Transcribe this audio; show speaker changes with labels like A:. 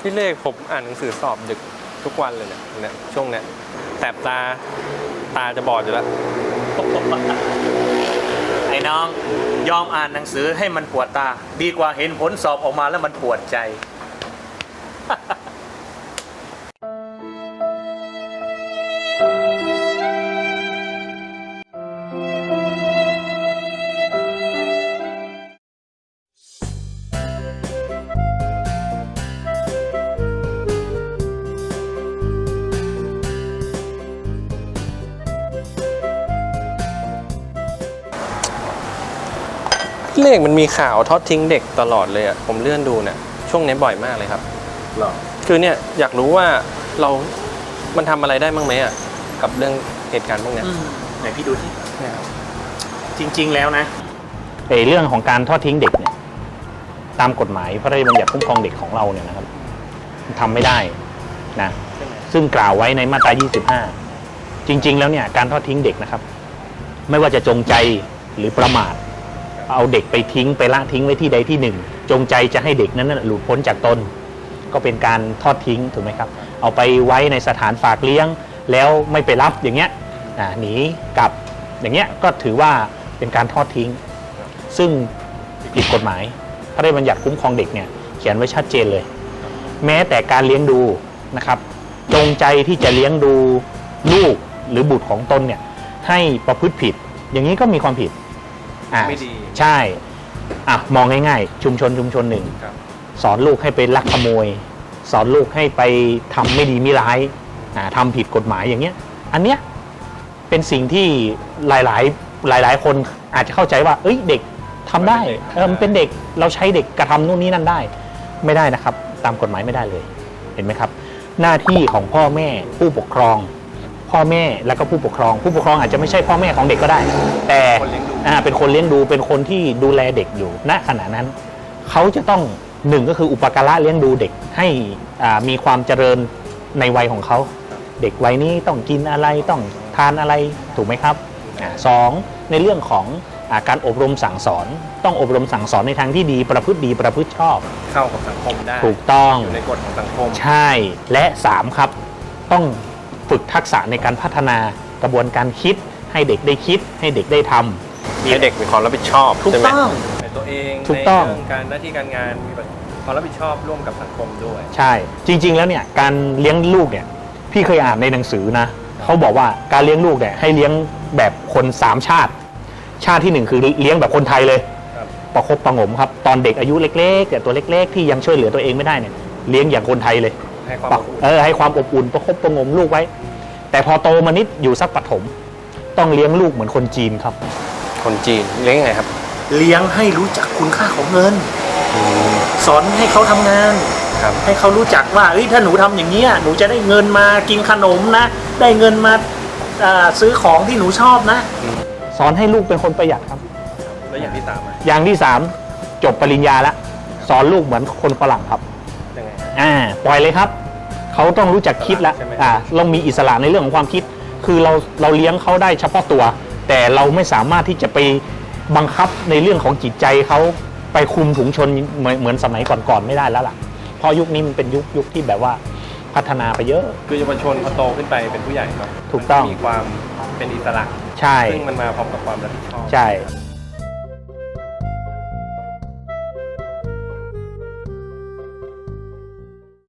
A: พี่เลขผมอ่านหนังสือสอบดึกทุกวันเลยเนี่ยเนี่ยช่วงเนี้ยแสบตาตาจะบอดอยู่แล้ว
B: ไอ้น้องยอมอ่านหนังสือให้มันปวดตา ดีกว่าเห็นผลสอบออกมาแล้วมันปวดใจ
A: เลขมันมีข่าวทอดทิ้งเด็กตลอดเลยอะผมเลื่อนดูเนี่ยช่วงนี้บ่อยมากเลยครับ
B: หรอ
A: คือเนี่ยอยากรู้ว่าเรา มันทำอะไรได้บ้างไหมอะกับเรื่องเหตุการณ์พวกเนี้ย
B: ไหนพี่ดูที่
A: เนี่ยครับ
B: จริง ๆ แล้วนะ
C: ไอ้เรื่องของการทอดทิ้งเด็กเนี่ยตามกฎหมายพระราชบัญญัติคุ้มครองเด็กของเราเนี่ยนะครับทำไม่ได้นะ ซึ่งกล่าวไว้ในมาตรา 25 จริง ๆ แล้วเนี่ยการทอดทิ้งเด็กนะครับ ไม่ว่าจะจงใจหรือประมาท เอาเด็กไปทิ้งไปละทิ้งไว้ที่ใดที่หนึ่ง จงใจจะให้เด็กนั้นนะหลุดพ้นจากตน ก็เป็นการทอดทิ้งถูกไหมครับ เอาไปไว้ในสถานฝากเลี้ยง แล้วไม่ไปรับอย่างเงี้ยอ่าหนีกลับอย่างเงี้ยก็ถือว่าเป็นการทอดทิ้ง ซึ่งผิดกฎหมาย พระราชบัญญัติคุ้มครองเด็กเนี่ยเขียนไว้ชัดเจนเลย แม้แต่การเลี้ยงดูนะครับ จงใจที่จะเลี้ยงดูลูกหรือบุตรของตนเนี่ยให้ประพฤติผิด อย่างนี้ก็มีความผิด อะ
A: ไม่ดี
C: ใช่อะมองง่ายๆ ชุมชนชุมชนหนึ่ง
A: ครับ
C: สอนลูกให้ไปลักขโมย สอนลูกให้ไปทำไม่ดีไม่ร้ายอ่าทำผิดกฎหมายอย่างเงี้ย อันเนี้ยเป็นสิ่งที่หลายๆ หลาย ๆ คนอาจจะเข้าใจว่า เอ้ยเด็กทำได้ เออมันเป็นเด็กเราใช้เด็กกระทำนู่นนี่นั่นได้ ไม่ได้นะครับ ตามกฎหมายไม่ได้เลย เห็นไหมครับ หน้าที่ของพ่อแม่ผู้ปกครอง พ่อแม่แล้วก็ผู้ปกครอง ผู้ปกครองอาจจะไม่ใช่พ่อแม่ของเด็กก็ได้ แต่
A: คนเลี้ยงดู
C: อ่าเป็นคนเลี้ยงดูเป็นคนที่ดูแลเด็กอยู่ณขณะนั้น เขาจะต้องหนึ่งก็คืออุปการะเลี้ยงดูเด็กให้อ่ามีความเจริญในวัยของเขา เด็กวัยนี้ต้องกินอะไรต้องทานอะไรถูกไหมครับอาสองในเรื่องของอาการอบรมสั่งสอน ต้องอบรมสั่งสอนในทางที่ดีประพฤติดีประพฤติชอบ
A: เข้ากับสังคมได้
C: ถูกต้อง
A: อยู่ในกฎของสังคม
C: ใช่และ 3 ครับ ต้อง ฝึกทักษะในการพัฒนากระบวนการคิด ให้เด็กได้คิด ให้เด็กได้ทำ
A: ให้เด็กมีความรับผิดชอบ
C: ถูก
A: ใช่ไหม
C: ต้อง
A: ในตัวเอง
C: ถูกต้อง
A: ในเรื่องการหน้าที่การงานมีความรับผิดชอบร่วมกับสังคมด้วย
C: ใช่ จริง ๆ แล้วเนี่ยการเลี้ยงลูกเนี่ยพี่เคยอ่านในหนังสือนะเขาบอกว่าการเลี้ยงลูกเนี่ยให้เลี้ยงแบบคนสามชาติ ชาติที่หนึ่งคือเลี้ยงแบบคนไทยเลย
A: ครับ
C: ประคบประหงมครับ ตอนเด็กอายุเล็กๆแต่ตัวเล็ก ๆ ที่ยังช่วยเหลือตัวเองไม่ได้เนี่ยเลี้ยงอย่างคนไทยเลย
A: ให้ความ
C: ปะ
A: อบอุ่น
C: เออให้ความอบอุ่นประคบประหงมลูกไว้ แต่พอโตมานิดอยู่สักปฐมต้องเลี้ยงลูกเหมือนคนจีนครับ
A: คนจีนเลี้ยงยังไงครับ
B: เลี้ยงให้รู้จักคุณค่าของเงิน สอนให้เขาทำงาน
A: ครับ
B: ให้เขารู้จักว่าเอ้ยถ้าหนูทำอย่างเงี้ยหนูจะได้เงินมากินขนมนะ ได้เงินมาอ่าซื้อของที่หนูชอบนะ
C: สอนให้ลูกเป็นคนประหยัดครับ
A: แล้วอย่างที่สามอะ
C: อย่างที่สามจบปริญญาแล้วสอนลูกเหมือนคนฝรั่งครับ
A: ยังไงฮะ
C: อ่าปล่อยเลยครับ เขาต้องรู้จักคิดแล้ว
A: ใช่ไหม
C: อ่าเรามีอิสระในเรื่องของความคิด คือเราเราเลี้ยงเขาได้เฉพาะตัว แต่เราไม่สามารถที่จะไปบังคับในเรื่องของจิตใจเขาไปคุมถุงชนเหมือนเหมือนสมัยก่อนๆไม่ได้แล้วล่ะ เพราะยุคนี้มันเป็นยุคยุคที่แบบว่าพัฒนาไปเยอะ
A: คือเยาวชนพอโตขึ้นไปเป็นผู้ใหญ่ครับ
C: ถูกต้อง
A: มันมีความเป็นอิสระ
C: ใช่
A: ซึ่งมันมาพร้อมกับความรับผิดชอบ
C: ใช่
A: ครับ